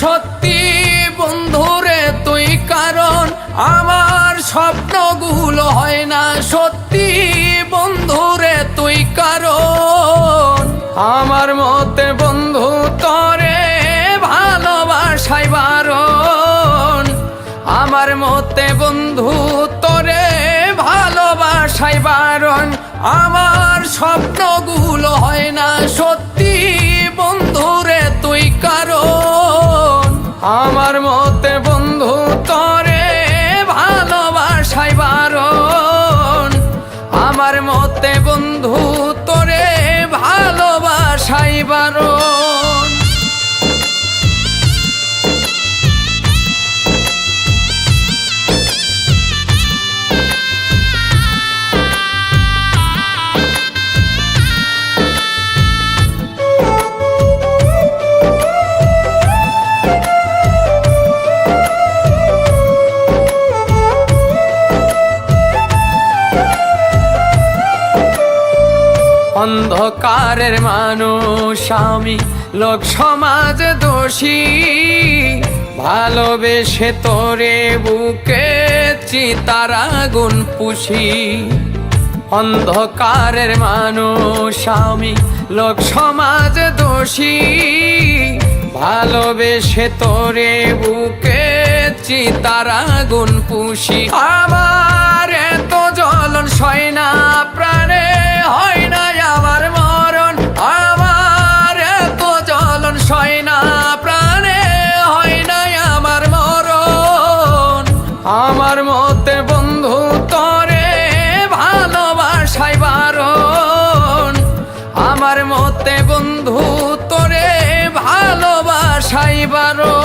সত্যি বন্ধুরে তুই কারণ, আমার স্বপ্নগুলো হয় না। সত্যি বন্ধুরে তুই কারণ, আমার মতে বন্ধু তরে ভালোবাসাই বারণ। আমার মতে বন্ধু তরে ভালোবাসাই বারণ। আমার স্বপ্নগুলো হয় না সত্যি আমার মতে বন্ধু তরে ভালোবাসাই বারণ। আমার মতে বন্ধু তোরে ভালোবাসাই বারণ। অন্ধকারের মানুষ, আমি লোক সমাজ দোষী। ভালোবেসে তোরে বুকে চিতার আগুন পুষি। অন্ধকারের মানুষ, আমি লোক সমাজ দোষী। ভালোবেসে তোরে বুকে চিতার আগুন পুষি। আমার এত জ্বলন সয় মতে বন্ধু তরে ভালোবাসাই বারণ। আমার মতে বন্ধু তোরে ভালোবাসাই বারণ।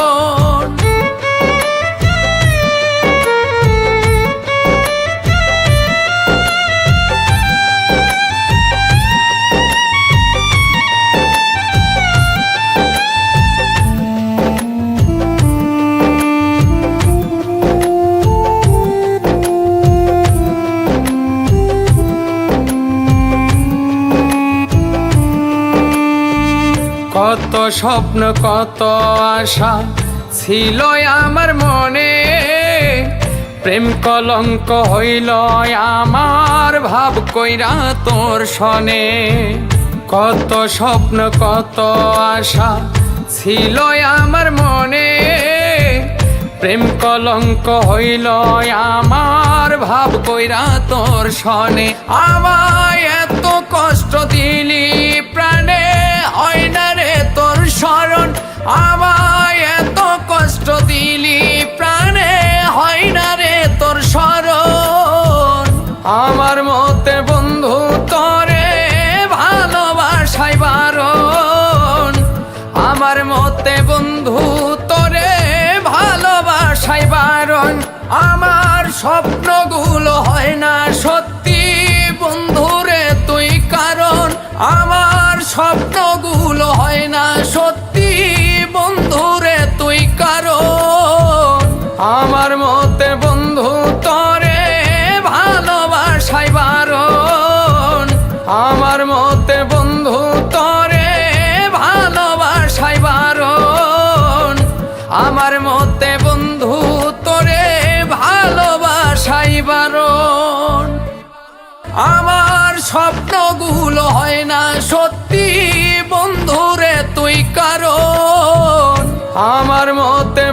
কত স্বপ্ন, কত আশা ছিল আমার মনে। প্রেম কলঙ্ক হইল আমার ভাব কইরা তোর সনে। কত স্বপ্ন, কত আশা ছিল আমার মনে। প্রেম কলঙ্ক হইল আমার ভাব কইরা তোর সনে। আমায় এত কষ্ট দিলি আমার মতে বন্ধু তরে ভালোবাসাই বারণ। আমার মতে বন্ধু তোরে ভালোবাসাই বারণ। আমার স্বপ্নগুলো হয় না সত্যি বন্ধুরে তুই কারণ। আমার স্বপ্নগুলো হয় না সত্যি আমার স্বপ্নগুলো হয় না সত্যি বন্ধুরে তুই কারণ। আমার মতে